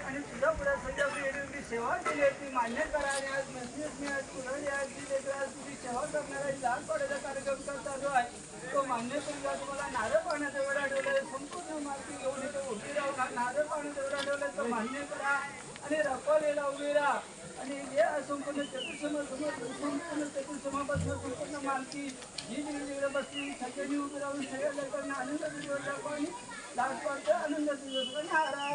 आणि तुझ्या पुढे सध्या एवढी सेवा केली आहे ती मान्य करा आणि आज नसनीस आज पुढे आज जी लेकरं आज तुझी सेवा करणारा एक लहान मान्य करा. आणि रखवलेला उभे राहा आणि जे संपूर्ण चतुर्सम संपूर्ण चतुर्समापासून संपूर्ण मालकी जी जी तिकडे बसली सगळ्यांनी उभे राहून सगळ्या लोकांना आनंदाचा दिवस दाखवा आणि लास्ट आनंदाचा दिवस. नारायण!